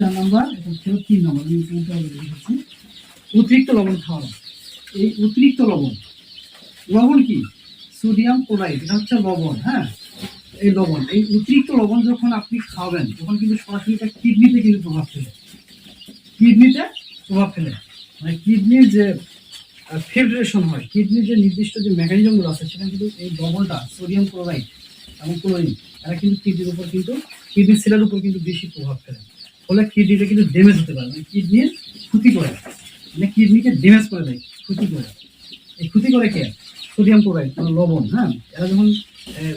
চার নম্বর এটা ছিল তিন নম্বর আমি তিনটা লিখেছি অতিরিক্ত লবণ খাওয়ানো এই অতিরিক্ত লবণ লবণ কি? সোডিয়াম ক্লোরাইড এটা হচ্ছে লবণ হ্যাঁ? এই লবণ, এই অতিরিক্ত লবণ যখন আপনি খাবেন, তখন কিন্তু সরাসরি এটা কিডনিতে কিন্তু প্রভাব ফেলে। কিডনিতে প্রভাব ফেলে। মানে কিডনির যে ফিল্ট্রেশন হয় কিডনির যে নির্দিষ্ট যে মেকানিজমগুলো আছে, সেখানে কিন্তু এই লবণটা সোডিয়াম ক্লোরাইড এবং ক্লোরিন এরা কিন্তু কিডনির উপর কিন্তু কিডনি সেলের উপর কিন্তু বেশি প্রভাব ফেলে। ফলে কিডনিটা কিন্তু ড্যামেজ হতে পারে। মানে কিডনির ক্ষতি করে। মানে কিডনিকে ড্যামেজ করে দেয়, ক্ষতি করে। এই ক্ষতি করে কে? সোডিয়াম ক্লোরাইড মানে লবণ হ্যাঁ? এরা যখন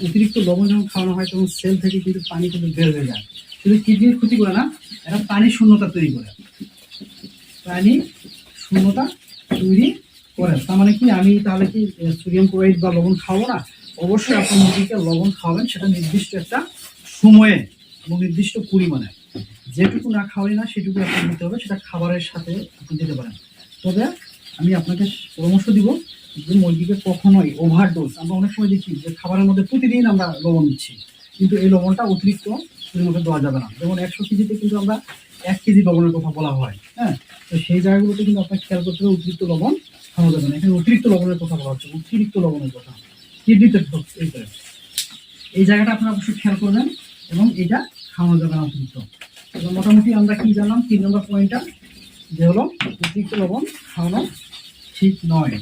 অতিরিক্ত লবণ যখন খাওয়ানো হয়, তখন সেল থেকে কিন্তু পানি কিন্তু বের হয়ে যায়। শুধু কিডনির ক্ষতি করে না, এরা পানি শূন্যতা তৈরি করে। পানি শূন্যতা তৈরি করে। তার মানে কি? আমি তাহলে কি সোডিয়াম ক্লোরাইড বা লবণ খাব না? অবশ্যই আপনার মুরগিকে লবণ খাওয়াবেন, সেটা নির্দিষ্ট একটা সময়ে এবং নির্দিষ্ট পরিমাণে। যেটুকু না খাওয়াই না, সেটুকু আপনার দিতে হবে, সেটা খাবারের সাথে আপনি দিতে পারেন। তবে আমি আপনাকে পরামর্শ দিব যে মুরগিকে কখনোই ওভারডোজ আমরা অনেক সময় দেখি যে খাবারের মধ্যে প্রতিদিন আমরা লবণ দিচ্ছি, কিন্তু এই লবণটা অতিরিক্ত পরিমাণে দেওয়া যাবে না। যেমন একশো কেজিতে কিন্তু আমরা এক কেজি লবণের কথা বলা হয় হ্যাঁ? তো সেই জায়গাগুলোতে কিন্তু আপনাকে খেয়াল করতে হবে অতিরিক্ত লবণ খাওয়া যাবে না। এখানে অতিরিক্ত লবণের কথা বলা হচ্ছে, অতিরিক্ত লবণের কথা। কিডনিতে এই জায়গাটা। আপনারা অবশ্যই খেয়াল করবেন এবং এটা খাওয়ানো যাবে না অতিরিক্ত। মোটামুটি আমরা কি জানলাম? তিন নম্বর পয়েন্টটা যে হলো অতিরিক্ত লবণ খাওয়ানো ঠিক নয়।